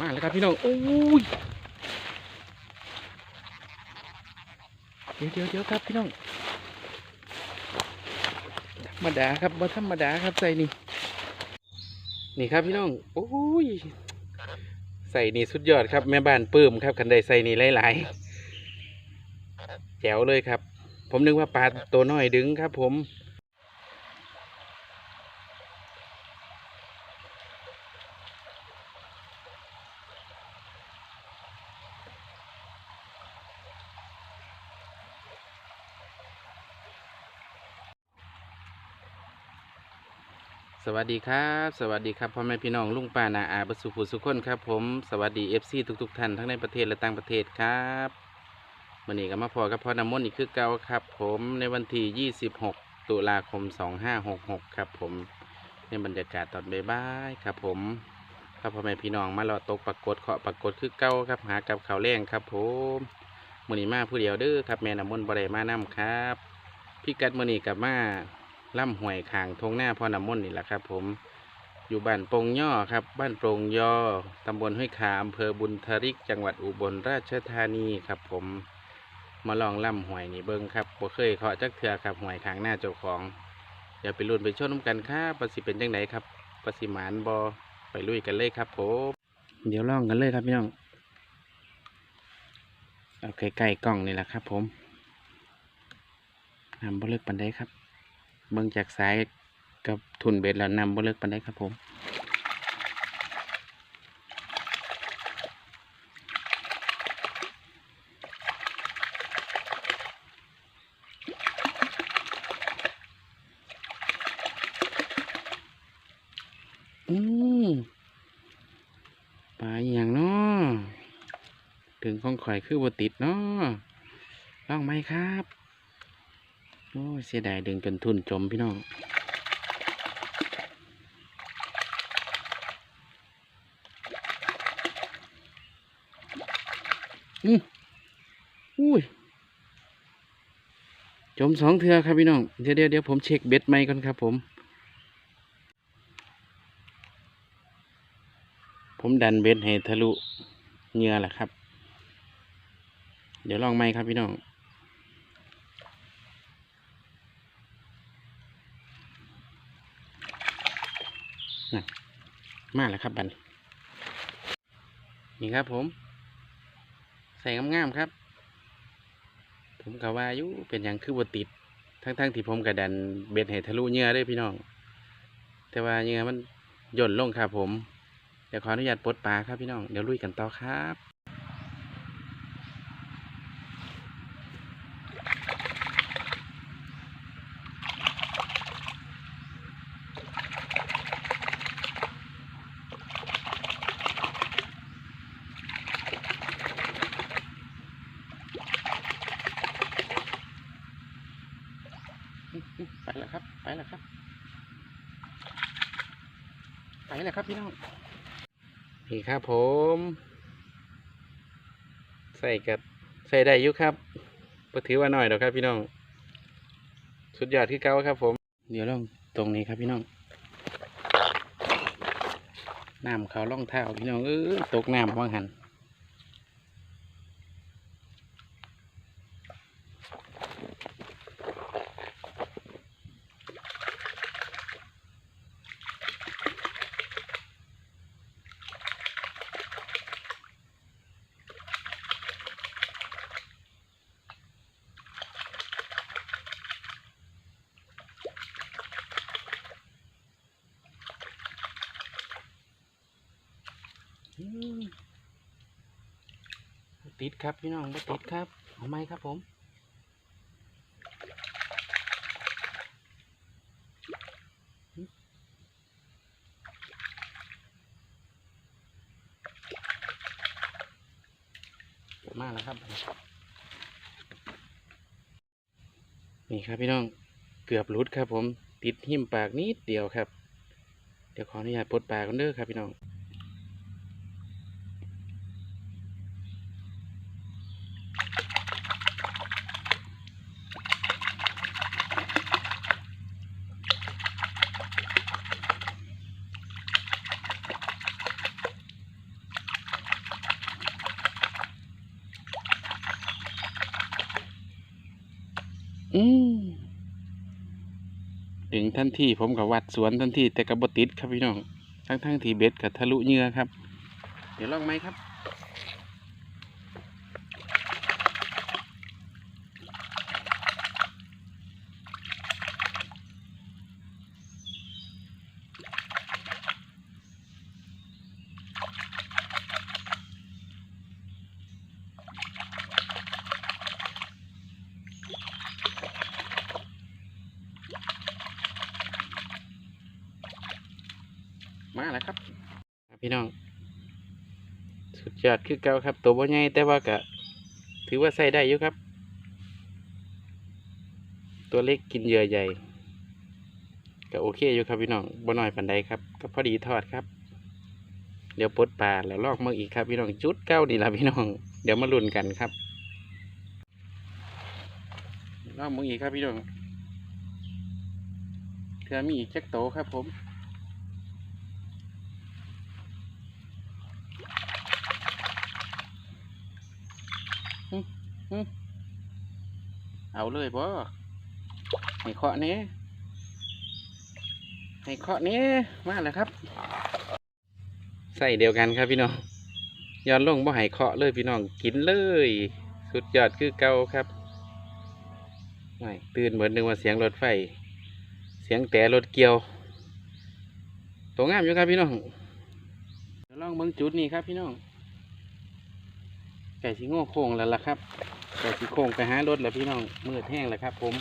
มาแล้วครับพี่น้องโอ้ยเดี๋ยวเดี๋ยวเดี๋ยวครับพี่น้องธรรมดาครับบ่ธรรมดาครับใส่นี่นี่ครับพี่น้องโอ้ยใส่นี่สุดยอดครับแม่บ้านปลื้มครับคันใดใส่นี่หลายๆแจ๋วเลยครับ ผมนึกว่าปลาตัวน้อยดึงครับ ผม วัสดีครับ สวัสดีครับพ่อแม่พี่น้องลุงป้านาอาบสุขุสุขคนครับผมสวัสดีเอฟซีทุกๆท่านทั้งในประเทศและต่างประเทศครับวันนี้ก็มาพอกับพ่อน้ำมนต์อีกคือเก่าครับ ผมในวันที่26 ตุลาคม 2566 ครับผมในบรรยากาศตอนบ่ายๆครับผมครับพ่อแม่พี่น้องมารอตกปรากฏเคาะปรากฏคือเก่าครับหากับข้าวแรงครับผมมือนี้มาผู้เดียวเด้อครับแม่น้ำมนต์บ่ได้มานํครับพี่กัดมือนี้กับมา ล่ำห่วยขางทงหน้าพ่อน้ำมนนี่แหละครับ ผมอยู่บ้านโปงย่อครับ บ้านโปงยอตำบลห้วยขาอำเภอบุญทริก จังหวัดอุบลราชธานีครับ ผมมาลองล่ำห่วยนี่เบิ้งครับบ่เคยเคาะจักเถื่อครับห่วยขางหน้าเจ้าของเดี๋ยวไปลุ้นไปชมน้ำกันครับประสิเป็นจังไดครับประสิหมานบอไปลุยกันเลยครับผมเดี๋ยวลองกันเลยครับพี่น้องเอาใกล้ๆกล้องนี่แหละครับ ผมนำบ่เลิกปันได้ครับ เบิ่งจากสายกับทุนเบ็ดแล้วนำบ่เลิกปันได้ครับผมอืมปลาอย่างเนาะถึงของข่อยคือบ่ติดเนาะลองไหมครับ อ้เสียดายดึงจนทุนจมพี่น้องอืมอุ้ยจมสองเทือครับพี่น้อง เดี๋ยวเดี๋ยวเดี๋ยวผมเช็คเบ็ดใหม่ก่อนครับผม ผมดันเบ็ดให้ทะลุเงือแหละครับ เดี๋ยวลองใหม่ครับพี่น้อง มาแล้วครับบันนี่ครับผม ใส่งามๆครับ ผมกะว่าอยู่เป็นอย่างคือบติด ทั้งๆที่ผมกระดันเบ็ดให้ทะลุเงื่อได้พี่น้อง แต่ว่าเงื่อมันหย่นลงครับผม เดี๋ยวขออนุญาตปลดปลาครับพี่น้อง เดี๋ยวลุยกันต่อครับ ไปแล้วครับ ไปแล้วครับไปแล้วครับพี่น้อง นี่ครับผม ใส่กับใส่ได้ยุครับก็ถือว่าน้อยเดอกครับพี่น้อง สุดยอดที่เก้าครับผม เดี๋ยวลองตรงนี้ครับพี่น้องน้ำเขาล่องเท้าพี่น้องเออตกน้ำว่างหัน ติดครับพี่น้องติดครับเอาไหมครับผมมากแล้วครับ นี่ครับพี่น้องเกือบหลุดครับผม ติดหิมปากนิดเดียวครับ เดี๋ยวขออนุญาตปลดปากกันเด้อครับพี่น้อง ดึงทันทีผมกับวัดสวนทันทีแต่กับบติดครับพี่น้องทั้งทั้งที่เบ็ดกับทะลุเงื่อครับ เดี๋ยวลองไหมครับ พี่น้อง สุดยอดคือเก่าครับ ตัวบ่ใหญ่แต่ว่าก็ถือว่าใส่ได้อยู่ครับ ตัวเล็กกินเยื่อใหญ่ก็โอเคอยู่ครับพี่น้องบ่น้อยปันใดครับก็พอดีทอดครับ เดี๋ยวปดปลาแล้วลอกมืออีกครับ พี่น้องจุดเก้านี่ละพี่น้อง เดี๋ยวมาลุ้นกันครับลอกมืออีกครับพี่น้องเพื่อมีอีกจักโตครับผม เอาเลยบ่ให้เคาะนี้ให้เคาะนี้มาแล้วครับ ใส่เดียวกันครับพี่น้องย้อนลงบ่ให้เคาะเลยพี่น้องกินเลย สุดยอดคือเก่าครับไม่ตื่นเหมือนนึกว่าเสียงรถไฟ เสียงแต่รถเกี่ยวตัวงามอยู่ครับพี่น้องลองเบิ่งจุดนี้ครับพี่น้องไก่สีโง่โค้งแล้วล่ะครับ ก่สีโค้งไปหารถแล้วพี่น้องมืดแห้งแล้วครับ ผม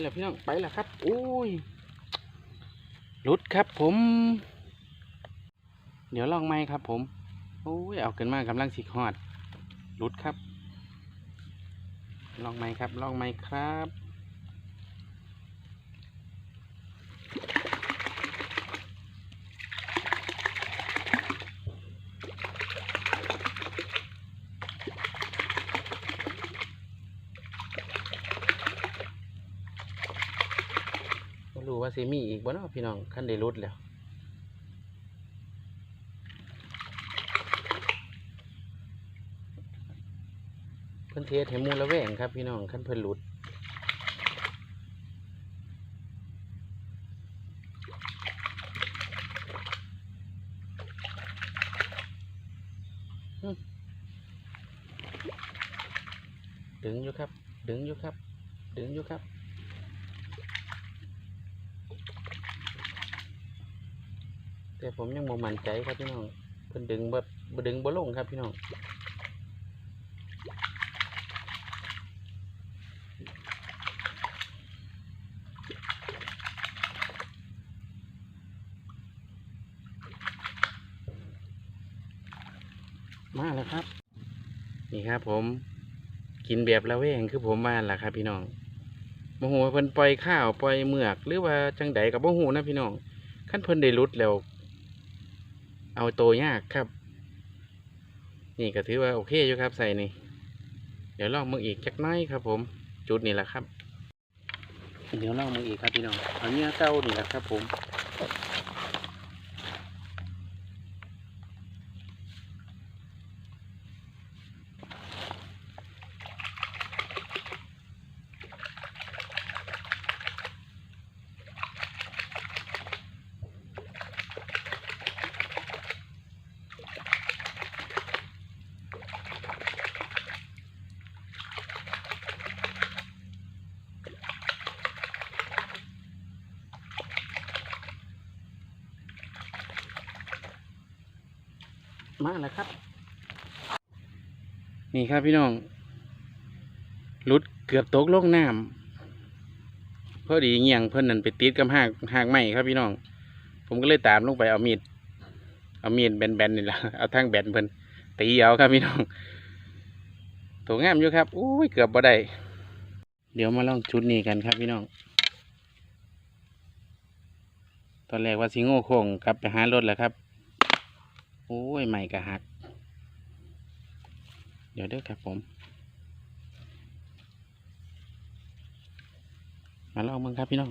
แล้วพี่น้องไปแล้วครับอุ้ยหลุดครับผม เดี๋ยวลองไหมครับ ผมโอ้ยเอาเกินมากกำลังสิหอดหลุดครับ ลองไหมครับ ลองไหมครับ สิมีอีกบ่เนาะพี่น้องขั้นได้รุดแล้วเพิ่นเทศให้มูละแวงครับพี่น้องขั้นเพิ่นหลุดดึงอยู่ครับ ดึงอยู่ครับ ดึงอยู่ครับ แต่ผมยังบ่มั่นใจครับพี่น้องเพิ่นดึงบ่บดึงบ่ลงครับพี่น้องมาแล้วครับ นี่ครับผมกินแบบละแวงคือผมมาแล่ะครับ พี่น้องบ่ฮู้ว่าเพิ่นปล่อยข้าวปล่อยเมือก หรือว่าจังใดก็บ่ฮู้นะพี่น้องคันเพิ่นได้หลุดแล้ว เอาโตยากครับ นี่ก็ถือว่าโอเคอยู่ครับใส่นี่ เดี๋ยวลองมืออีกจักน้อยครับ ผม จุดนี่แหละครับ เดี๋ยวลองมืออีกครับพี่น้องเอาเนื้อเก้านี่แหละครับ ผม มาแล้วครับ นี่ครับพี่น้องหลุดเกือบตกลงน้ำพอดีเงี่ยงเพิ่อนนั่นไปติดกับหากหากไม้ครับพี่น้อง ผมก็เลยตามลงไปเอามีด เอามีดแบนๆนี่แหละเอาทางแบนเพิ่อนตีเอาครับพี่น้องตัวงามอยู่ครับอุ้ยเกือบบ่ได้เดี๋ยวมาลองชุดนี้กันครับพี่น้อง ตอนแรกว่าสิงโง่โค้งกลับไปหารถแล้วครับ โอ้ยใหม่กระหัก เดี๋ยวเด้อครับผม มาลองมึงครับพี่น้อง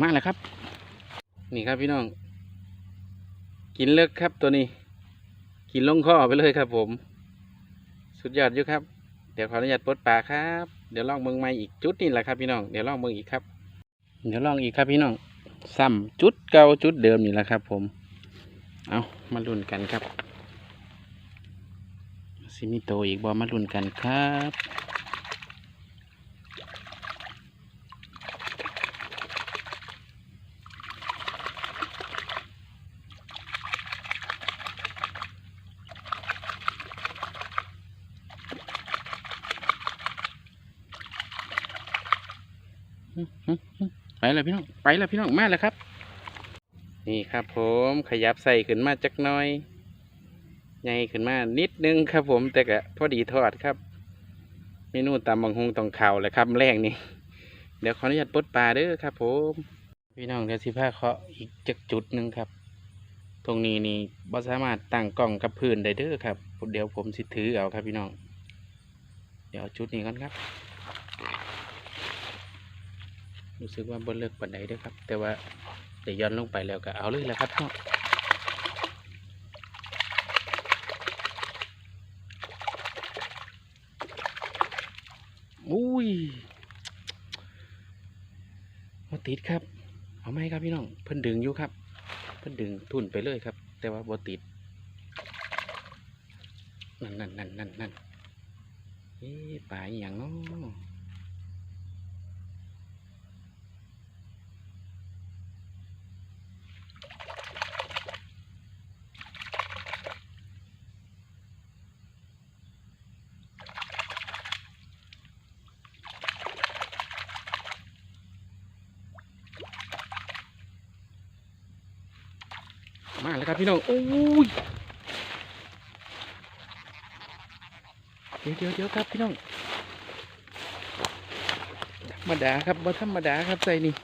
มาแล้วครับ นี่ครับพี่น้อง กินเลิกครับตัวนี้ กินลงคอไปเลยครับผม สุดยอดอยู่ครับ เดี๋ยวขออนุญาตปลดปลาครับ เดี๋ยวลองเมืองใหม่อีกจุดนี่แหละครับพี่น้อง เดี๋ยวลองเมืองอีกครับ เดี๋ยวลองอีกครับพี่น้องซ้ำจุดเก่าจุดเดิมนี่แหละครับ ผม เอามาลุ้นกันครับซิมิโตอีกบอมาลุ้นกันครับ ไป แล้วพี่น้องไปแล้วพี่น้องมาแล้วครับ นี่ครับผมขยับใส่ขึ้นมาจักน้อยใหญ่ขึ้นมานิดนึงครับผมแต่ก็พอดีทอดครับเมนูตำบังฮงตองข่าวแหละครับแรกนี่เดี๋ยวขออนุญาตปดปลาเด้อครับ ผม พี่น้องเดี๋ยวสิพาเคาะอีกจักจุดหนึ่งครับ ตรงนี้นี่บ่สามารถตั้งกล้องกับพื้นได้เด้อครับ เดี๋ยวผมสิถือเอาครับพี่น้อง เดี๋ยวจุดนี้ก่อนครับ รู้สึกว่าบนเลิกปันไดเด้อครับ แต่ว่าเดี๋ยวย้อนลงไปแล้วก็เอาเลยแหละครับเนาะอุ้ยมาติดครับ เอาไหมครับพี่น้อง เพิ่นดึงอยู่ครับ เพิ่นดึงทุ่นไปเลยครับ แต่ว่าบ่ติด นั่นนั่นนั่นนั่นนั่นเอ๊ะปลาอย่างเนาะ ครับพี่น้องโอ้ยเดี๋ยวเดี๋ยวเดี๋ยวครับพี่น้องธรรมดาครับบ่ธรรมดาครับใส่นี่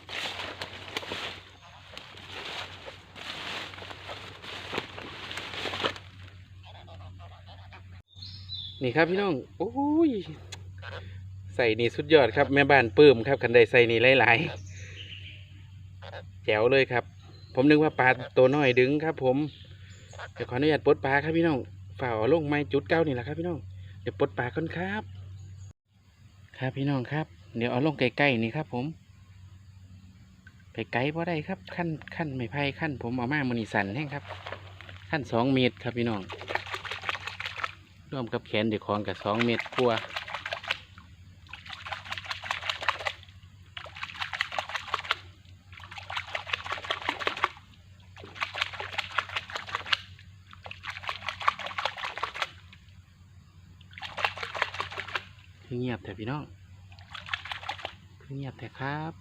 นี่ครับพี่น้องโอ้ยใส่นี่สุดยอดครับ แม่บ้านปลื้มครับคันใดใส่นี่หลายๆแจ๋วเลยครับ ผมนึกว่าปลาตัวน้อยดึงครับ ผมเดี๋ยวขออนุญาตปลดปลาครับพี่น้องฝ่าเอาลงไม้จุดเก้านี่แหละครับพี่น้องเดี๋ยวปลดปลาก่อนครับ ครับพี่น้องครับ เดี๋ยวเอาลงใกล้ๆนี่ครับผมไปไกลพอได้ครับขั้นขั้นไม่ไผ่ขั้นผมเอามามือนีสันแห้งครับ ขั้นสองเมตรครับพี่น้องร่วมกับแขนเด็กของกับสองเมตรกลัว คือเงียบแต่พี่น้องคือเงียบแต่ครับ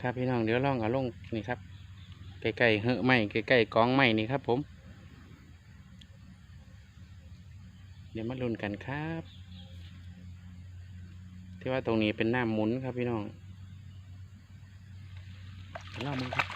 ครับพี่น้องเดี๋ยวลองเอาลงนี่ครับใกล้ๆเหอะไม้ใกล้ๆกองไม้นี่ครับ ผม เดี๋ยวมาลุ้นกันครับ ที่ว่าตรงนี้เป็นหน้ำหมุนครับพี่น้องเล่ามึงครับ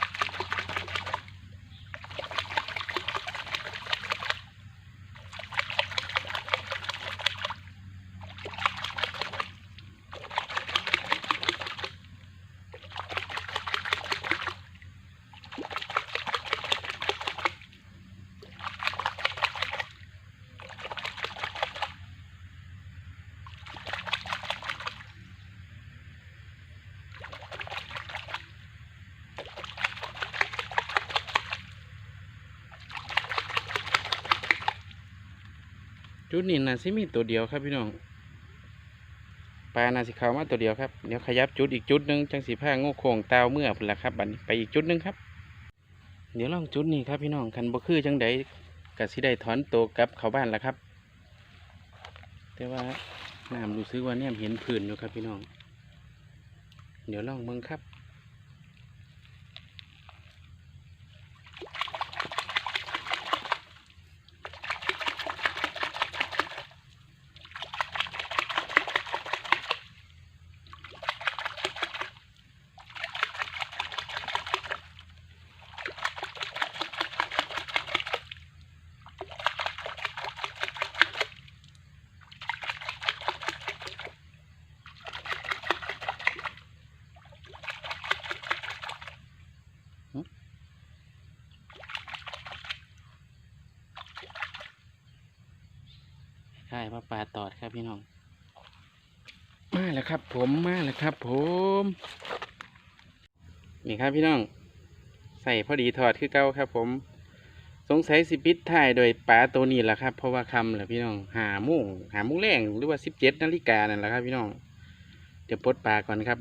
จุดนี้น่าสิมีตัวเดียวครับพี่น้องปลาน่าสิเขามาตัวเดียวครับเดี๋ยวขยับจุดอีกจุดหนึ่งจังสีผ้างูโคงเตาเมื่อพุ่นละครับบัดนี้ไปอีกจุดหนึ่งครับ เดี๋ยวลองจุดนี้ครับพี่น้องคันบ่คือจังใดก็สิได้ถอนตัวกลับเข้าบ้านล้วครับ แต่ว่าน้ำรู้สึกว่าเนี่ยเห็นผื่นอยู่ครับพี่น้อง เดี๋ยวลองเบิ่งครับ ครับพี่น้อง มาแล้วครับ ผมมาแล้วครับ ผม นี่ครับพี่น้อง ใส่พอดีถอดคือเก่าครับ ผม สงสัยสิปิดท้ายโดยปลาตัวนี้แหละครับ เพราะว่าคำแหละพี่น้องหาโมุ่งหาโมุ้งแรงหรือว่าสิบเจ็ดนาฬิกานั่นแหละครับ พี่น้องเดี๋ยวปลดปลาก่อนครับ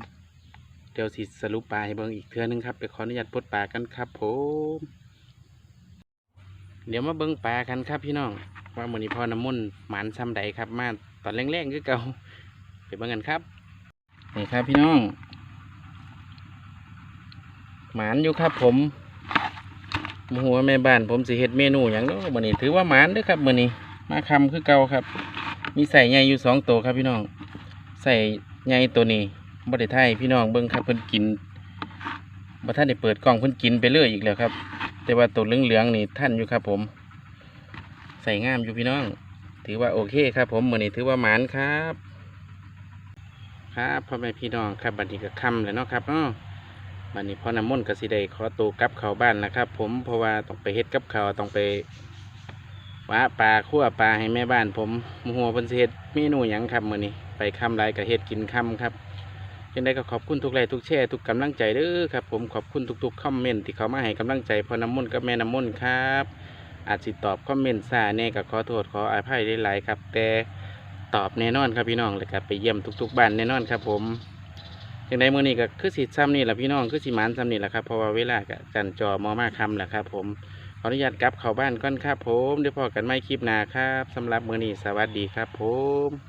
เดี๋ยวสิสรุปปลาให้เบิ่งอีกเทื่อนึงครับเดี๋ยวขออนุญาตปลดปลากันครับ ผมเดี๋ยวมาเบิ่งปลากันครับพี่น้องว่ามือนี้พ่อน้ำมุ่นต์หมันซ้ำใดครับมาต อนแรงๆคือเก่าไปเบิ่งกันครับนี่ครับพี่น้อง หมานอยู่ครับ ผมหมูหัวแม่บ้านผมสิเฮ็ดเมนูอย่างเนาะมื้อนี้ถือว่าหมานเด้อครับมื้อนี้มาคำคือเก่าครับ มีใส่ใหญ่อยู่สองตัวครับพี่น้อง ใส่ใหญ่ตัวนี้บ่ได้ไทยพี่น้องเบิ่งครับเพิ่นกินบ่ทันได้เปิดกล้องเพิ่นกินไปเรื่อยอีกแล้วครับ แต่ว่าตัวเหลืองๆนี่ท่านอยู่ครับ ผม ใส่งามอยู่พี่น้อง ถือว่าโอเคครับ ผมมือนี้ถือว่าหมานครับ ครับพ่อแม่พี่น้องครับบัดนี้ก็ค่ำแล้วเนาะครับเนาะวันนี้พ่อน้ำมนต์กสิได้ขอตัวกลับเข้าบ้านนะครับ ผมเพราะว่าต้องไปเฮ็ดกับข้าวต้องไปว่าปลาคั่วปลาให้แม่บ้านผมมหัวเพิ่นเฮ็ดเมนูหยังครับมือนี้ไปค่ำไรก็เฮ็ดกินค่ำครับยังได้ก็ขอบคุณทุกไลค์ทุกแชร์ทุกกำลังใจเด้อครับผมขอบคุณทุกๆคอมเมนต์ที่เขามาให้กำลังใจพ่อน้ำมนต์กับแม่น้ำมนต์ครับ อาจสิตอบคอมเมนต์ซาแน่กับขอโทษขออภัยหลายครับ แต่ตอบแน่นอนครับพี่น้องเลยครับไปเยี่ยมทุกๆบ้านแน่นอนครับผมอย่างใดมื้อนี้ก็คือสิซ้ำนี่แหละพี่น้องคือสิมานซ้ำนี่แหละครับเพราะว่าเวลาก็จันจอมอมาคำแหละครับผมขออนุญาตกลับเข้าบ้านก่อนครับผมเดี๋ยวพอกันไม่คลิปหน้าครับสำหรับมื้อนี้สวัสดีครับผม